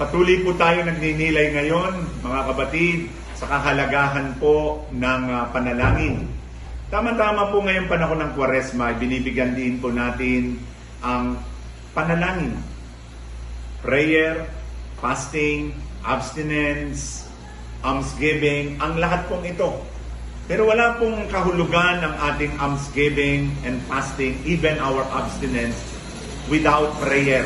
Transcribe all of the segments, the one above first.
Patuloy po tayo nagninilay ngayon, mga kapatid, sa kahalagahan po ng ah, panalangin. Tama-tama po ngayong panahon ng Kwaresma, binibigyan din po natin ang panalangin. Prayer, fasting, abstinence, almsgiving, ang lahat pong ito. Pero wala pong kahulugan ng ating almsgiving and fasting, even our abstinence, without prayer.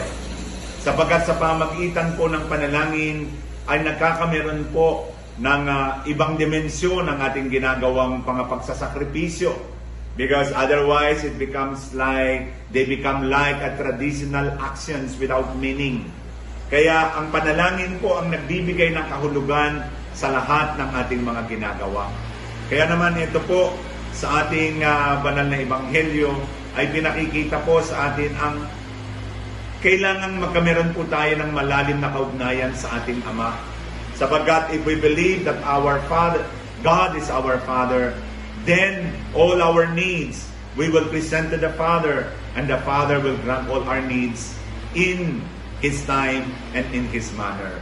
Sapagat sa pamagitan po ng panalangin ay nagkakameron po ng ah, ibang dimensyon ang ating ginagawang pangapagsasakripisyo. Because otherwise it becomes like, they become like a traditional actions without meaning. Kaya ang panalangin po ang nagbibigay ng kahulugan sa lahat ng ating mga ginagawa. Kaya naman ito po sa ating ah, banal na ebanghelyo ay pinakikita po sa atin ang kailangan magkameron po tayo ng malalim na kaugnayan sa ating Ama. Sapagkat if we believe that our Father, God is our Father, then all our needs we will present to the Father and the Father will grant all our needs in His time and in His manner.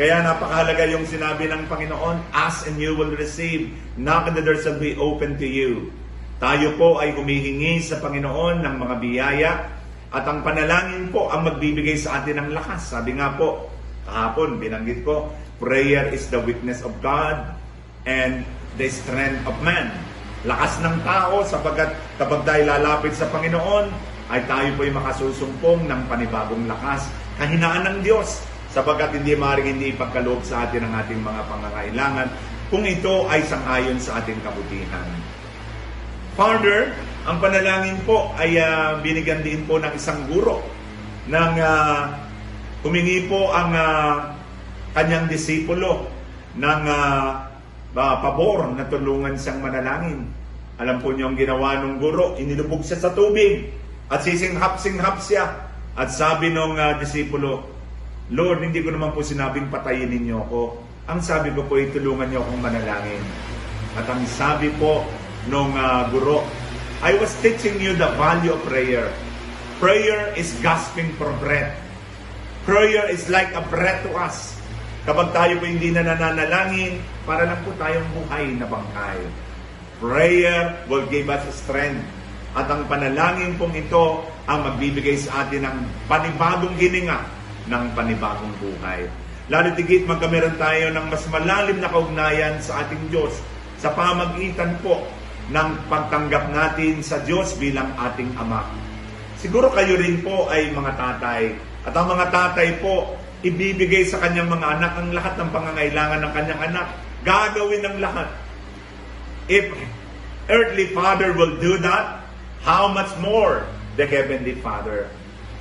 Kaya napakahalaga yung sinabi ng Panginoon, Ask and you will receive, knock and the doors will be open to you. Tayo po ay humihingi sa Panginoon ng mga biyaya at ang panalangin po ang magbibigay sa atin ng lakas. Sabi nga po, kahapon binanggit ko, prayer is the weakness of God and the strength of man. Lakas ng tao sapagkat kapag tayo lalapit sa Panginoon, ay tayo po'y makasusumpong ng panibagong lakas. Kahinaan ng Diyos sapagkat hindi maaaring hindi ipagkaloob sa atin ang ating mga pangangailangan kung ito ay sangayon sa ating kabutihan. Further, ang panalangin po ay ah, binigyan din po ng isang guro ng ah, humingi po ang ah, kanyang disipulo ng ah, ah, pabor na tulungan siyang manalangin. Alam po niyo ang ginawa ng guro, inilubog siya sa tubig at sisinghap-singhap siya. At sabi ng disipulo, Lord, hindi ko naman po sinabing patayin ninyo ako. Ang sabi ko po ay tulungan niyo akong manalangin. At ang sabi po nung ah, guro, I was teaching you the value of prayer. Prayer is gasping for breath. Prayer is like a breath to us. Kapag tayo po hindi na nananalangin, para lang po tayong buhay na bangkay. Prayer will give us strength. At ang panalangin pong ito ang magbibigay sa atin ng panibagong hininga ng panibagong buhay. Lalo tigit magkameron tayo ng mas malalim na kaugnayan sa ating Diyos sa pamagitan po ng pagtanggap natin sa Diyos bilang ating Ama. Siguro kayo rin po ay mga tatay. At ang mga tatay po, ibibigay sa kanyang mga anak ang lahat ng pangangailangan ng kanyang anak. Gagawin ng lahat. If earthly father will do that, how much more the heavenly father?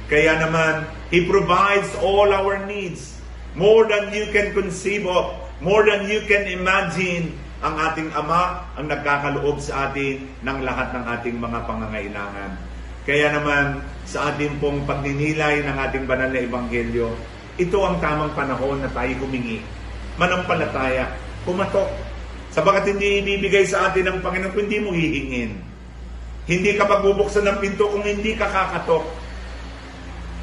Kaya naman, He provides all our needs. More than you can conceive of, more than you can imagine, ang ating Ama ang nagkakaloob sa atin ng lahat ng ating mga pangangailangan. Kaya naman, sa ating pong pagninilay ng ating banal na ebanghelyo, ito ang tamang panahon na tayo humingi. Manampalataya, kumatok. Sabagat hindi ibibigay sa atin ng Panginoon kung hindi mo hihingin. Hindi ka pagbubuksan ng pinto kung hindi ka kakatok.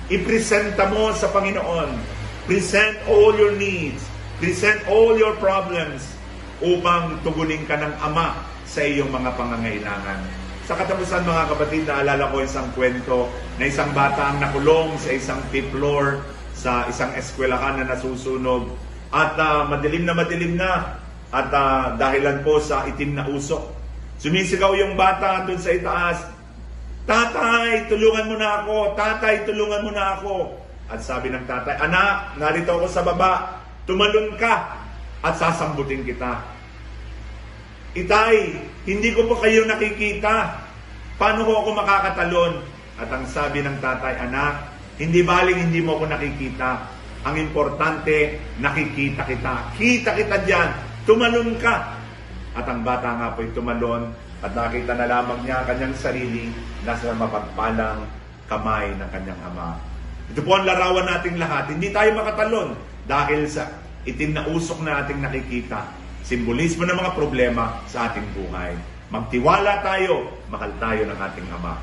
Ipresenta mo sa Panginoon. Present all your needs. Present all your problems upang tugunin ka ng Ama sa iyong mga pangangailangan. Sa katapusan mga kapatid, naalala ko isang kwento na isang bata ang nakulong sa isang fifth floor sa isang eskwelahan na nasusunog at ah, madilim na madilim na at ah, dahilan po sa itim na usok. Sumisigaw yung bata doon sa itaas, Tatay, tulungan mo na ako. Tatay, tulungan mo na ako. At sabi ng tatay, Anak, narito ako sa baba. Tumalon ka at sasambutin kita. Itay, hindi ko po kayo nakikita. Paano ko ako makakatalon? At ang sabi ng tatay, Anak, hindi baling hindi mo ako nakikita. Ang importante, nakikita kita. Kita kita dyan. Tumalon ka. At ang bata nga po'y tumalon at nakita na lamang niya ang kanyang sarili nasa mapagpalang kamay ng kanyang ama. Ito po ang larawan nating lahat. Hindi tayo makatalon dahil sa itim na usok na ating nakikita. Simbolismo ng mga problema sa ating buhay. Magtiwala tayo, mahal tayo ng ating Ama.